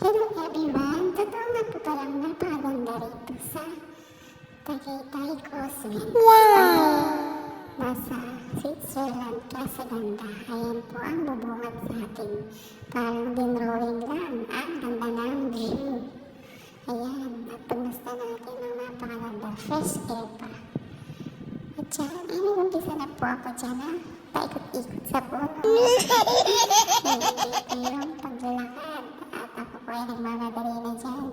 Hello everyone! Totoo nga po palang napakaganda rito sa Tagaytay Cosmic. Wow! Nasa Switzerland kasi ganda. Ayan po ang bubungat sa atin. Parang dinrowing lang. Ang ganda ng view. Ayan, at pagmusta natin ang napakaganda. Fresh air pa. At dyan, ay nag-umpisa na po ako dyan ha. Paikot-ikot sa puno. Hindi yung paglalakad. At ako po ay nagmamadali na dyan.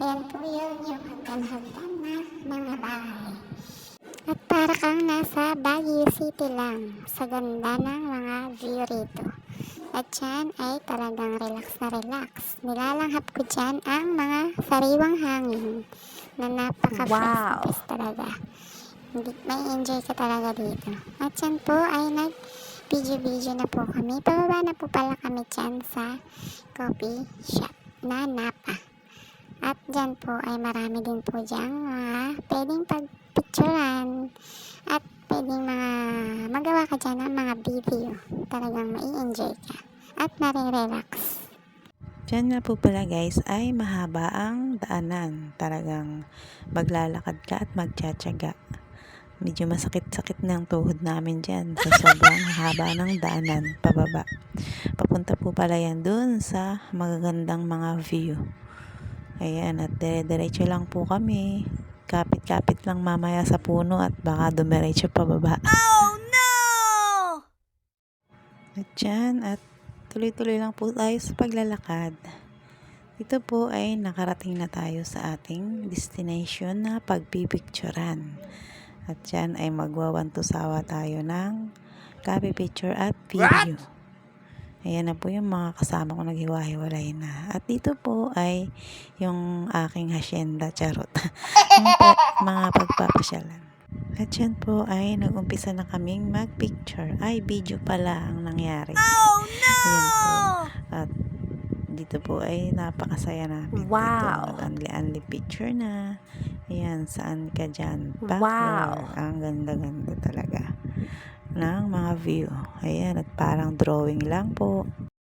Ayan po yun yung hagdan-hagdan na mga bahay. At para kang nasa Baguio City lang sa ganda ng mga view rito. At dyan ay talagang relax na relax. Nilalanghap ko dyan ang mga sariwang hangin na napaka-fresh Wow. talaga. Hindi, may enjoy ka talaga dito. At dyan po ay nag video-video na po kami. Pababa na po pala kami dyan sa coffee shop na Napa. At dyan po ay marami din po dyan mga pwedeng pagpicturan at pwedeng mga magawa ka dyan ng mga video. Talagang mai-enjoy ka at marirelax. Diyan nga po pala guys ay mahaba ang daanan. Talagang maglalakad ka at magtsatsaga. Medyo masakit-sakit ng tuhod namin dyan sa sobrang haba ng daanan pababa. Papunta po pala yan dun sa magagandang mga view. Ayan, at dire-diretso lang po kami. Kapit-kapit lang mamaya sa puno at baka dumiretso pababa. At dyan, at tuloy-tuloy lang po tayo sa paglalakad. Ito po ay nakarating na tayo sa ating destination na pagpipicturan. At dyan ay magwawantusawa tayo ng copy picture at video. Ayan na po yung mga kasama ko naghiwa-hiwalay na. At dito po ay yung aking hacienda, charot. mga pagpapasyalan. At yan po ay nag-umpisa na kaming mag-picture. Ay, video pala ang nangyari. Oh, no! Ayan po. At dito po ay napakasaya namin. Wow. Dito mag-unli-unli picture na. Ayan, saan ka dyan? Backward. Wow. Ang ganda-ganda talaga ng mga view. Ayan, at parang drawing lang po.